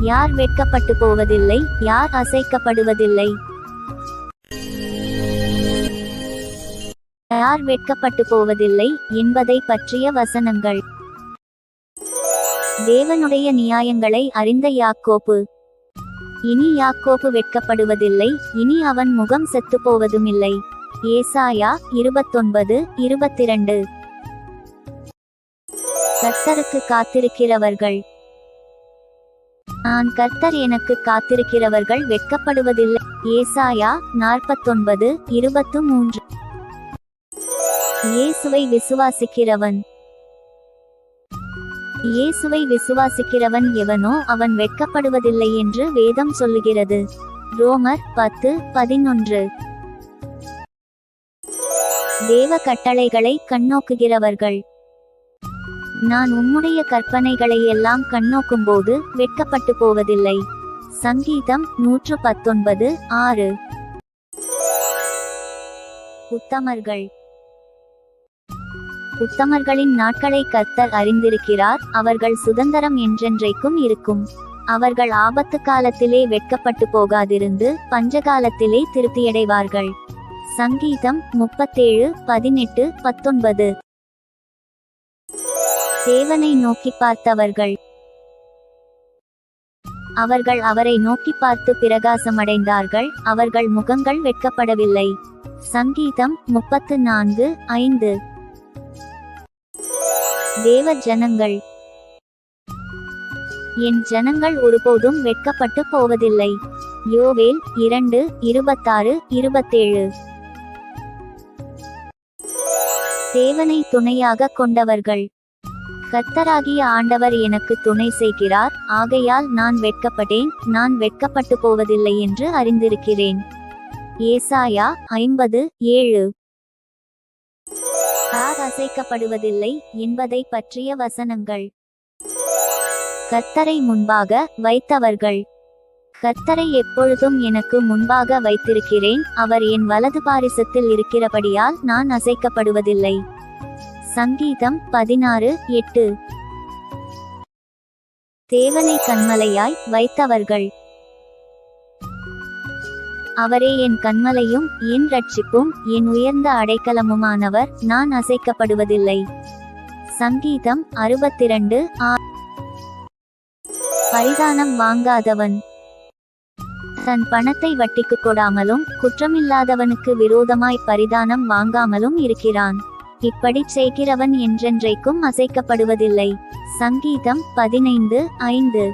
யார் வெட்கப்பட்டு போவதில்லை யார் அசைக்கப்படுவதில்லை. யார் வெட்கப்பட்டு போவதில்லை என்பதை பற்றிய வசனங்கள். தேவனுடைய நியாயங்களை அறிந்த யாக்கோப்பு இனி யாக்கோப்பு வெட்கப்படுவதில்லை இனி அவன் முகம் செத்து போவதுமில்லை ஏசாயா இருபத்தொன்பது இருபத்திரண்டு. கர்த்தருக்கு காத்திருக்கிறவர்கள். நான் கர்த்தர் எனக்கு காத்திருக்கிறவர்கள் வெட்கப்படுவதில்லை. ஏசாயா நாற்பத்தொன்பது இருபத்து மூன்று. இயேசுவை விசுவாசிக்கிறவன். இயேசுவை விசுவாசிக்கிறவன் எவனோ அவன் வெட்கப்படுவதில்லை என்று வேதம் சொல்லுகிறது. ரோமர் பத்து பதினொன்று. தேவ கட்டளைகளை கண்ணோக்குகிறவர்கள். நான் உம்முடைய கற்பனைகளை எல்லாம் கண்ணோக்கும்போது வெட்கப்பட்டு போவதில்லை. சங்கீதம் நூற்று பத்தொன்பது ஆறு. உத்தமர்கள். உத்தமர்களின் நாட்களை கர்த்தர் அறிந்திருக்கிறார். அவர்கள் சுதந்திரம் என்றென்றைக்கும் இருக்கும். அவர்கள் ஆபத்து காலத்திலே வெட்கப்பட்டு போகாதிருந்து பஞ்சகாலத்திலே திருப்தியடைவார்கள். சங்கீதம் முப்பத்தேழு பதினெட்டு பத்தொன்பது. தேவனை நோக்கி பார்த்தவர்கள். அவர்கள் அவரை நோக்கி பார்த்து பிரகாசமடைந்தார்கள். அவர்கள் முகங்கள் வெட்கப்படவில்லை. சங்கீதம் முப்பத்து நான்கு ஐந்து. தேவ ஜனங்கள் என் ஜனங்கள் ஒருபோதும் வெட்கப்பட்டு போவதில்லை. யோவேல் இரண்டு இருபத்தாறு இருபத்தேழு. தேவனை துணையாக கொண்டவர்கள். கர்த்தராகிய ஆண்டவர் எனக்கு துணை செய்கிறார். ஆகையால் நான் வெட்கப்பட்டேன். நான் வெட்கப்பட்டு போவதில்லை என்று அறிந்திருக்கிறேன். ஏசாயா ஐம்பது ஏழு. யார் அசைக்கப்படுவதில்லை என்பதை பற்றிய வசனங்கள். கர்த்தரை முன்பாக வைத்தவர்கள். கர்த்தரை எப்பொழுதும் எனக்கு முன்பாக வைத்திருக்கிறேன். அவர் என் வலது பாரிசத்தில் இருக்கிறபடியால் நான் அசைக்கப்படுவதில்லை. சங்கீதம் பதினாறு எட்டு. தேவனை கண்மலையாய் வைத்தவர்கள். அவரே என் கண்மலையும் என் ரட்சிப்பும் என் உயர்ந்த அடைக்கலமுமானவர் நான் அசைக்கப்படுவதில்லை. சங்கீதம் அறுபத்திரண்டு ஆ. பரிதானம் வாங்காதவன். தன் பணத்தை வட்டிக்கு கொடாமலும் குற்றமில்லாதவனுக்கு விரோதமாய் பரிதானம் வாங்காமலும் இருக்கிறான். இப்படி செய்கிறவன் என்றென்றைக்கும் அசைக்கப்படுவதில்லை. சங்கீதம் பதினைந்து ஐந்து.